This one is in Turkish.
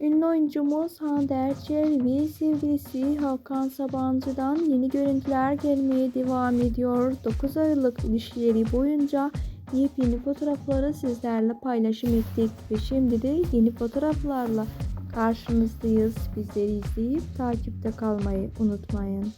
Ünlü oyuncumuz Hande Erçel ve sevgilisi Hakan Sabancı'dan yeni görüntüler gelmeye devam ediyor. 9 Aralık ilişkileri boyunca yepyeni fotoğrafları sizlerle paylaşım ettik ve şimdi de yeni fotoğraflarla karşınızdayız. Bizleri izleyip takipte kalmayı unutmayın.